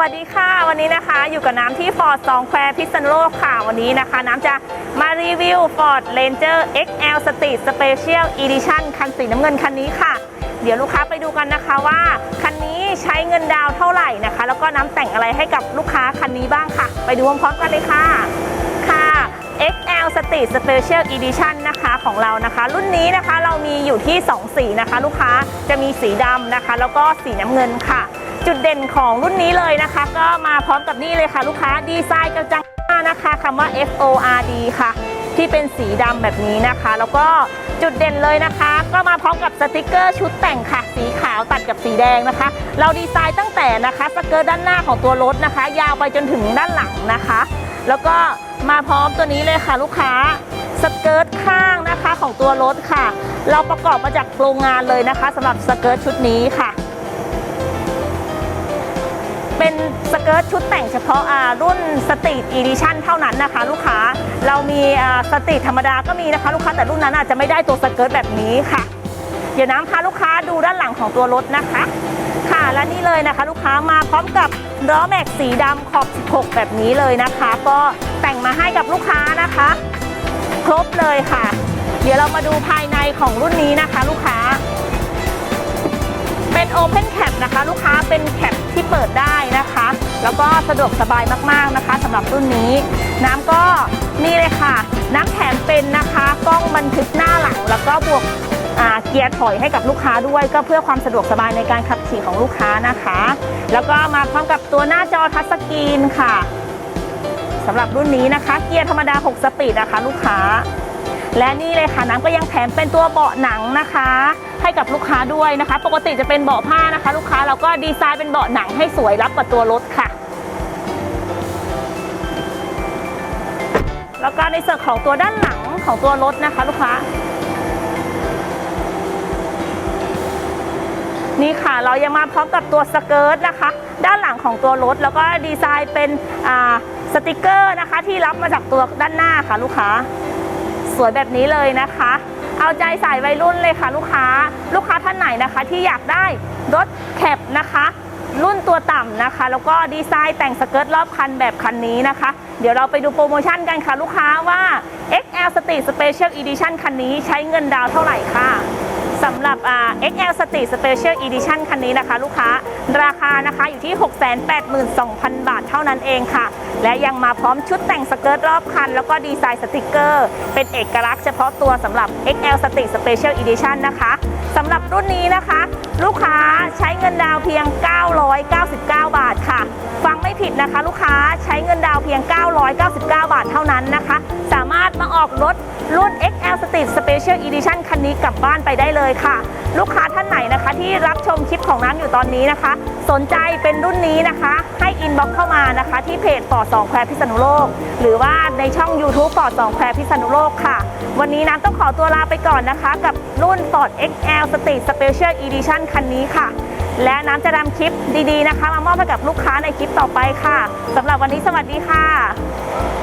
วัสดีค่ะ วันนี้นะคะอยู่กับน้ำที่ฟอร์ดสองแควพิษณุโลกค่ะ วันนี้นะคะ น้ำจะมารีวิว Ford Ranger XL Street Special Edition คันสีน้ำเงินคันนี้ค่ะ เดี๋ยวลูกค้าไปดูกันนะคะว่า คันนี้ใช้เงินดาวเท่าไหร่นะคะ แล้วก็น้ำแต่งอะไรให้กับลูกค้าคันนี้บ้างค่ะ ไปดูพร้อมๆกันเลยค่ะค่ะ XL Street Special Edition นะคะของเรานะคะ รุ่นนี้นะคะเรามีอยู่ที่ 2 สีนะคะ ลูกค้าจะมีสีดำนะคะ แล้วก็สีน้ำเงินค่ะ จุดเด่นของรุ่นนี้เลยนะคะ ก็มาพร้อมกับนี่เลยค่ะลูกค้าดีไซน์กระจังหน้านะคะคำว่า F O R D ค่ะ ที่เป็นสีดำแบบนี้นะคะ แล้วก็จุดเด่นเลยนะคะ ก็มาพร้อมกับสติกเกอร์ชุดแต่งค่ะ สีขาวตัดกับสีแดงนะคะ เราดีไซน์ตั้งแต่นะคะสเกิร์ตด้านหน้าของตัวรถนะคะ ยาวไปจนถึงด้านหลังนะคะ แล้วก็มาพร้อมตัวนี้เลยค่ะ ลูกค้าสเกิร์ตข้างนะคะของตัวรถค่ะ เราประกอบมาจากโรงงานเลยนะคะสำหรับสเกิร์ตชุดนี้ค่ะ เป็นสเกิร์ตชุดแต่งเฉพาะรุ่นสตรีทอีดิชั่นเท่านั้นนะคะ ลูกค้าเรามีสตรีทธรรมดาก็มีนะคะ ลูกค้าแต่รุ่นนั้นอาจจะไม่ได้ตัวสเกิร์ตแบบนี้ค่ะ เดี๋ยวน้ำพาลูกค้าดูด้านหลังของตัวรถนะคะ ค่ะและนี่เลยนะคะ ลูกค้ามาพร้อมกับล้อแม็กสีดำขอบ 16 แบบนี้เลยนะคะ ก็แต่งมาให้กับลูกค้านะคะ ครบเลยค่ะ เดี๋ยวเรามาดูภายในของรุ่นนี้นะคะ ลูกค้า Open Cap นะคะ ลูกค้าเป็นแคปที่เปิดได้นะคะ แล้วก็สะดวกสบายมากๆนะคะสำหรับรุ่นนี้ น้ำก็นี่เลยค่ะ น้ำแถมเป็นนะคะกล้องบันทึกหน้าหลัง แล้วก็บวกเกียร์ถอยให้กับลูกค้าด้วย ก็เพื่อความสะดวกสบายในการขับขี่ของลูกค้านะคะ แล้วก็มาพร้อมกับตัวหน้าจอทัชสกรีนค่ะสำหรับรุ่นนี้นะคะ เกียร์ธรรมดา 6 สปีดนะคะ ลูกค้า และนี่เลยค่ะน้ำก็ยังแถมเป็นตัวเบาะหนังนะคะ ให้กับลูกค้าด้วยนะคะ ปกติจะเป็นเบาะผ้านะคะ ลูกค้าเราก็ดีไซน์เป็นเบาะหนังให้สวยรับกับตัวรถค่ะ แล้วก็ในส่วนของตัวด้านหลังของตัวรถนะคะ ลูกค้านี่ค่ะเรายังมาพร้อมกับตัวสเกิร์ตนะคะ ด้านหลังของตัวรถแล้วก็ดีไซน์เป็นสติกเกอร์นะคะ ที่รับมาจากตัวด้านหน้าค่ะลูกค้า สวยแบบนี้เลยนะคะ เอาใจสายวัยรุ่นเลยค่ะลูกค้า ลูกค้าท่านไหนนะคะ ที่อยากได้รถแคปนะคะ รุ่นตัวต่ำนะคะ แล้วก็ดีไซน์แต่งสเกิร์ตรอบคันแบบคันนี้นะคะ เดี๋ยวเราไปดูโปรโมชั่นกันค่ะลูกค้าว่า XL Street Special Edition คันนี้ใช้เงินดาวเท่าไหร่ค่ะ สำหรับ XL Street Special Edition คันนี้นะคะ ลูกค้าราคานะคะอยู่ที่ 682,000 บาทเท่านั้นเองค่ะ และยังมาพร้อมชุดแต่งสเกิร์ตรอบคัน แล้วก็ดีไซน์สติกเกอร์ เป็นเอกลักษณ์เฉพาะตัวสำหรับ XL Street Special Edition นะคะ สำหรับรุ่นนี้นะคะ ลูกค้าใช้เงินดาวเพียง 999 บาทค่ะ ฟังไม่ผิดนะคะ ลูกค้าใช้เงินดาวเพียง 999 บาทเท่านั้นนะคะ สามารถมาออกรถรุ่น XL Street Special Edition คันนี้กลับบ้านไปได้เลยค่ะ ลูกค้าท่านไหนนะคะที่รับชมคลิปของน้ำอยู่ตอนนี้นะคะ สนใจเป็นรุ่นนี้นะคะ ให้อินบ็อกเข้ามานะคะ ที่เพจปอดสองแควพิษณุโลก หรือว่าในช่อง YouTube ปอดสองแควพิษณุโลกค่ะ วันนี้น้ำต้องขอตัวลาไปก่อนนะคะ กับ รุ่น Ford XL Street Special Edition คันนี้ค่ะ และน้ำจะนำคลิปดีๆนะคะ มามอบให้กับลูกค้าในคลิปต่อไปค่ะสำหรับวันนี้สวัสดีค่ะ